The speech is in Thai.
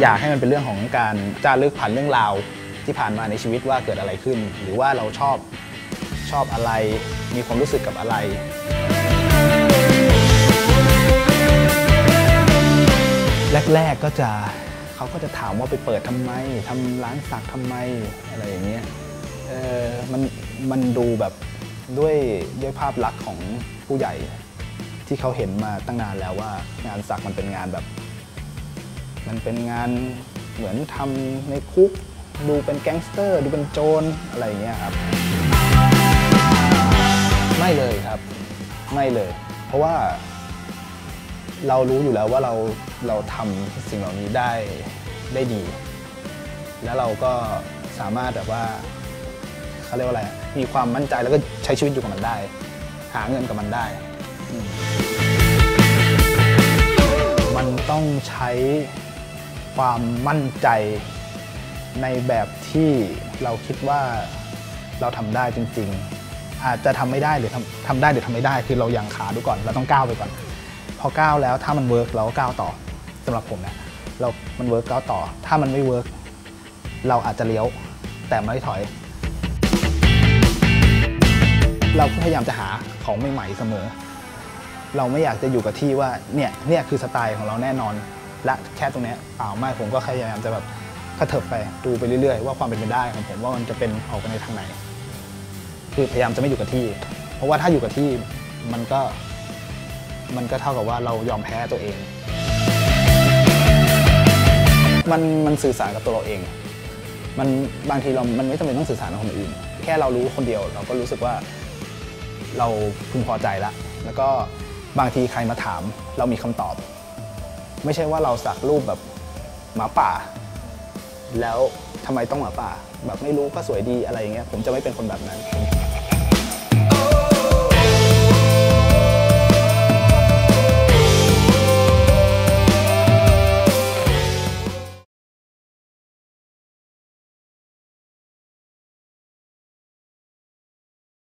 อยากให้มันเป็นเรื่องของการจารึกผ่านเรื่องราวที่ผ่านมาในชีวิตว่าเกิดอะไรขึ้น หรือว่าเราชอบชอบอะไร มีความรู้สึกกับอะไรแรกๆก็จะเขาก็จะถามว่าไปเปิดทำไมทำร้านสักทำไมอะไรอย่างเงี้ยเออมันมันดูแบบด้วยด้วยภาพลักษณ์ของผู้ใหญ่ ที่เขาเห็นมาตั้งนานแล้วว่างานสักมันเป็นงานแบบ มันเป็นงานเหมือนทำในคุก ดูเป็นแก๊งสเตอร์ ดูเป็นโจรอะไรอย่างเงี้ยครับ ไม่เลยครับ ไม่เลย เพราะว่าเรารู้อยู่แล้วว่าเราเราทำสิ่งเหล่านี้ได้ได้ดี แล้วเราก็สามารถแบบว่าเขาเรียกว่าอะไร มีความมั่นใจแล้วก็ใช้ชีวิตอยู่กับมันได้ หาเงินกับมันได้ มันต้องใช้ ความมั่นใจในแบบที่เราคิดว่าเราทำได้จริง ๆ อาจจะทำไม่ได้หรือทำทำได้หรือทำไม่ได้ คือเรายังขาดูก่อนเราต้องก้าวไปก่อน พอก้าวแล้วถ้ามันเวิร์กเราก็ก้าวต่อสำหรับผมนะเรา มันเวิร์กก้าวต่อ ถ้ามันไม่เวิร์กเราอาจจะเลี้ยวแต่ไม่ถอย เราพยายามจะหาของใหม่ๆเสมอ เราไม่อยากจะอยู่กับที่ว่าเนี่ยเนี่ยคือสไตล์ของเราแน่นอน และแค่ตรงนี้เปล่าไม่ผมก็พยายามจะแบบกระเถิบไปดูไปเรื่อยๆ ว่าความเป็นไปได้ของผมว่ามันจะเป็นออกไปในทางไหน คือพยายามจะไม่อยู่กับที่ เพราะว่าถ้าอยู่กับที่มันก็มันก็เท่ากับว่าเรายอมแพ้ตัวเอง มันมันสื่อสารกับตัวเราเอง มันบางทีเรา มันไม่จำเป็นต้องสื่อสารกับคนอื่น แค่เรารู้คนเดียวเราก็รู้สึกว่าเราพึงพอใจละ แล้วก็บางทีใครมาถาม เรามีคำตอบ ไม่ใช่ว่าเราสักรูปแบบหมาป่า แล้วทำไมต้องหมาป่า แบบไม่รู้ก็สวยดีอะไรอย่างเงี้ยผมจะไม่เป็นคนแบบนั้น